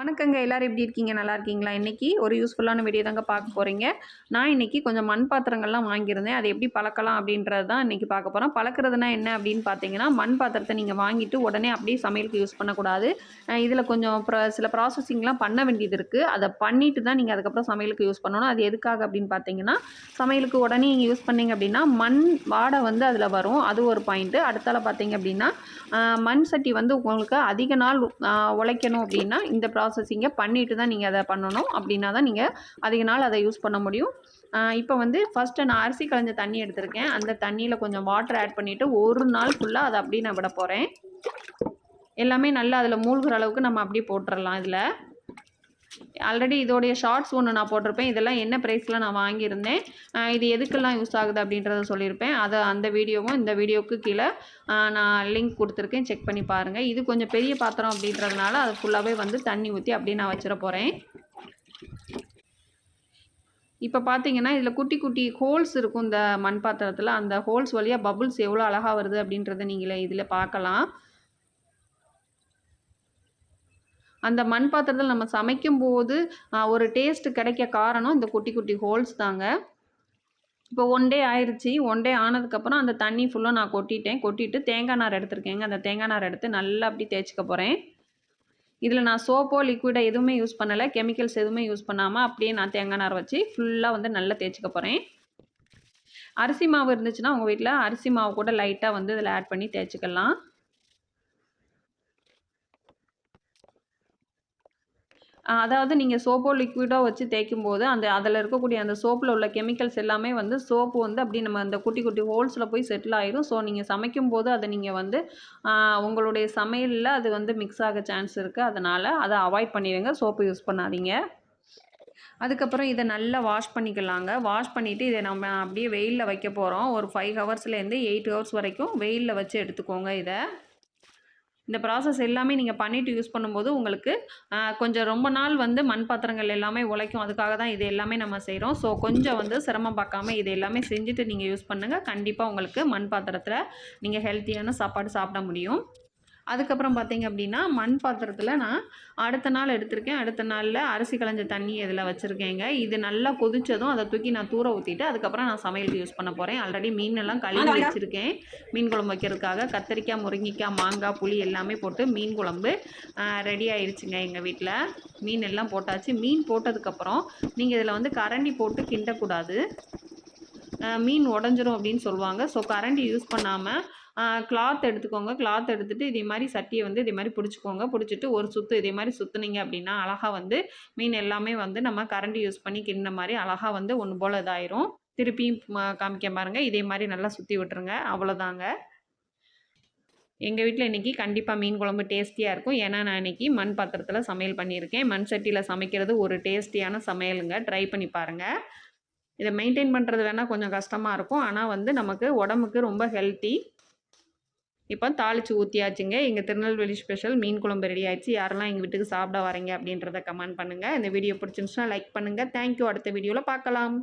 வணக்கங்க. எல்லோரும் எப்படி இருக்கீங்க? நல்லா இருக்கீங்களா? இன்றைக்கி ஒரு யூஸ்ஃபுல்லான வீடியோ தாங்க பார்க்க போகிறீங்க நான் இன்றைக்கி கொஞ்சம் மண் பாத்திரங்கள்லாம் வாங்கியிருந்தேன். அதை எப்படி பழக்கலாம் அப்படின்றது தான் இன்றைக்கி பார்க்க போகிறோம் பழக்கிறதுனா என்ன அப்படின்னு பார்த்தீங்கன்னா மண் பாத்திரத்தை நீங்கள் வாங்கிட்டு உடனே அப்படியே சமையலுக்கு யூஸ் பண்ணக்கூடாது. இதில் கொஞ்சம் சில ப்ராசஸிங்லாம் பண்ண வேண்டியது இருக்குது அதை பண்ணிட்டு தான் நீங்கள் அதுக்கப்புறம் சமையலுக்கு யூஸ் பண்ணணும். அது எதுக்காக அப்படின்னு பார்த்தீங்கன்னா சமையலுக்கு உடனே நீங்கள் யூஸ் பண்ணீங்க அப்படின்னா மண் வாடை வந்து அதில் வரும். அது ஒரு பாயிண்ட்டு அடுத்தால பார்த்தீங்க அப்படின்னா மண் சட்டி வந்து உங்களுக்கு அதிக நாள் உழைக்கணும் அப்படின்னா இந்த ப்ராசஸிங்கை பண்ணிட்டு தான் நீங்கள் அதை பண்ணணும். அப்படின்னா தான் நீங்கள் அதிக நாள் அதை யூஸ் பண்ண முடியும். இப்போ வந்து ஃபஸ்ட்டு நான் அரிசி களைஞ்ச தண்ணி எடுத்திருக்கேன். அந்த தண்ணியில் கொஞ்சம் வாட்டர் ஆட் பண்ணிவிட்டு ஒரு நாள் ஃபுல்லாக அதை அப்படியே நான் விட போகிறேன் எல்லாமே நல்லா அதில் மூழ்கிற அளவுக்கு நம்ம அப்படியே போட்டுடலாம் இதில். ஆல்ரெடி இதோடைய ஷார்ட்ஸ் ஒன்று நான் போட்டிருப்பேன். இதெல்லாம் என்ன ப்ரைஸில் நான் வாங்கியிருந்தேன். இது எதுக்கெல்லாம் யூஸ் ஆகுது அப்படின்றத சொல்லியிருப்பேன். அதை அந்த வீடியோவும் இந்த வீடியோவுக்கு கீழே நான் லிங்க் கொடுத்துருக்கேன். செக் பண்ணி பாருங்கள் இது கொஞ்சம் பெரிய பாத்திரம் அப்படின்றதுனால அது ஃபுல்லாகவே வந்து தண்ணி ஊற்றி அப்படியே நான் வச்சிட போகிறேன் இப்போ பார்த்தீங்கன்னா இதில் குட்டி குட்டி ஹோல்ஸ் இருக்கும் இந்த மண் பாத்திரத்தில் அந்த ஹோல்ஸ் வழியாக பபுள்ஸ் எவ்வளோ அழகாக வருது அப்படின்றத நீங்களே இதில் பார்க்கலாம். அந்த மண் பாத்திரத்தில் நம்ம சமைக்கும்போது ஒரு டேஸ்ட் கிடைக்க காரணம் இந்த குட்டி குட்டி ஹோல்ஸ் தாங்க. இப்போ ஒன் டே ஆயிடுச்சு ஒன் டே ஆனதுக்கப்புறம் அந்த தண்ணி ஃபுல்லாக நான் கொட்டிட்டேன். கொட்டிட்டு தேங்காய் நார் எடுத்திருக்கேங்க. அந்த தேங்காய் நார் எடுத்து நல்லா அப்படி தேய்ச்சிக்க போகிறேன் இதில் நான் சோப்போ லிக்விடோ எதுவுமே யூஸ் பண்ணலை. கெமிக்கல்ஸ் எதுவுமே யூஸ் பண்ணாமல் அப்படியே நான் தேங்காய் நார் வச்சு ஃபுல்லாக வந்து நல்லா தேய்ச்சிக்க போகிறேன் அரிசி மாவு இருந்துச்சுன்னா உங்கள் வீட்டில் அரிசி மாவு கூட லைட்டாக வந்து இதில் ஆட் பண்ணி தேய்ச்சிக்கலாம். அதாவது நீங்கள் சோப்போ லிக்விடோ வச்சு தேய்க்கும் போது அந்த அதில் இருக்கக்கூடிய அந்த சோப்பில் உள்ள கெமிக்கல்ஸ் எல்லாமே வந்து சோப்பு வந்து அப்படி நம்ம அந்த குட்டி குட்டி ஹோல்ஸில் போய் செட்டில் ஆயிரும். ஸோ நீங்கள் சமைக்கும் போது அதை நீங்கள் வந்து உங்களுடைய சமையலில் அது வந்து மிக்ஸ் ஆக சான்ஸ் இருக்குது அதனால் அதை அவாய்ட் பண்ணிடுங்க சோப்பு யூஸ் பண்ணாதீங்க. அதுக்கப்புறம் இதை நல்லா வாஷ் பண்ணிக்கலாங்க. வாஷ் பண்ணிவிட்டு இதை நம்ம அப்படியே வெயிலில் வைக்க போகிறோம் ஒரு ஃபைவ் ஹவர்ஸ்லேருந்து எயிட் ஹவர்ஸ் வரைக்கும் வெயிலில் வச்சு எடுத்துக்கோங்க இதை. இந்த ப்ராசஸ் எல்லாமே நீங்கள் பண்ணிவிட்டு யூஸ் பண்ணும்போது உங்களுக்கு கொஞ்சம் ரொம்ப நாள் வந்து மண் பாத்திரங்கள் எல்லாமே உழைக்கும். அதுக்காக தான் இது எல்லாமே நம்ம செய்கிறோம் ஸோ கொஞ்சம் வந்து சிரமம் பார்க்காம இது எல்லாமே செஞ்சுட்டு நீங்கள் யூஸ் பண்ணுங்கள் கண்டிப்பாக உங்களுக்கு மண் பாத்திரத்தில் நீங்கள் ஹெல்த்தியான சாப்பாடு சாப்பிட முடியும். அதுக்கப்புறம் பார்த்தீங்க அப்படின்னா மண் பாத்திரத்தில் நான் அடுத்த நாள் எடுத்திருக்கேன். அடுத்த நாளில் அரிசி களைஞ்ச தண்ணி இதில் வச்சுருக்கேங்க. இது நல்லா கொதிச்சதும் அதை தூக்கி நான் தூர ஊற்றிட்டு அதுக்கப்புறம் நான் சமையலுக்கு யூஸ் பண்ண போகிறேன் ஆல்ரெடி மீன் எல்லாம் கழுவி வச்சுருக்கேன். மீன் குழம்பு வைக்கிறதுக்காக கத்திரிக்காய் முருங்கைக்காய் மாங்காய் புளி எல்லாமே போட்டு மீன் குழம்பு ரெடி ஆயிடுச்சுங்க எங்கள் வீட்டில் மீன் எல்லாம் போட்டாச்சு. மீன் போட்டதுக்கப்புறம் நீங்கள் இதில் வந்து கரண்டி போட்டு கிண்டக்கூடாது. மீன் உடஞ்சிரும் அப்படின்னு சொல்லுவாங்க. ஸோ கரண்டி யூஸ் பண்ணாமல் கிளாத் எடுத்துக்கோங்க. கிளாத் எடுத்துகிட்டு இதே மாதிரி சட்டியை வந்து இதே மாதிரி பிடிச்சிக்கோங்க. பிடிச்சிட்டு ஒரு சுற்று இதே மாதிரி சுற்றுனீங்க அப்படின்னா அழகாக வந்து மீன் எல்லாமே வந்து நம்ம கரண்டி யூஸ் பண்ணி கிண்ண மாதிரி அழகாக வந்து ஒன்று போல் இதாயிரும். திருப்பியும் காமிக்க பாருங்கள் இதே மாதிரி நல்லா சுற்றி விட்டுருங்க. அவ்வளோதாங்க. எங்கள் வீட்டில் இன்றைக்கி கண்டிப்பாக மீன் குழம்பு டேஸ்டியாக இருக்கும். ஏன்னா நான் இன்றைக்கி மண் பாத்திரத்தில் சமையல் பண்ணியிருக்கேன். மண் சட்டியில் சமைக்கிறது ஒரு டேஸ்டியான சமையலுங்க. ட்ரை பண்ணி பாருங்கள் இதை மெயின்டைன் பண்ணுறது வேணால் கொஞ்சம் கஷ்டமாக இருக்கும். ஆனால் வந்து நமக்கு உடம்புக்கு ரொம்ப ஹெல்த்தி இப்போ தாளித்து ஊற்றியாச்சுங்க எங்கள் திருநெல்வேலி ஸ்பெஷல் மீன் குழம்பு ரெடி ஆயிடுச்சு. யாரெல்லாம் எங்கள் வீட்டுக்கு சாப்பிட வரீங்க அப்படின்றத கமெண்ட் பண்ணுங்கள் இந்த வீடியோ பிடிச்சிருந்துச்சுன்னா லைக் பண்ணுங்கள் தேங்க்யூ அடுத்த வீடியோவில் பார்க்கலாம்.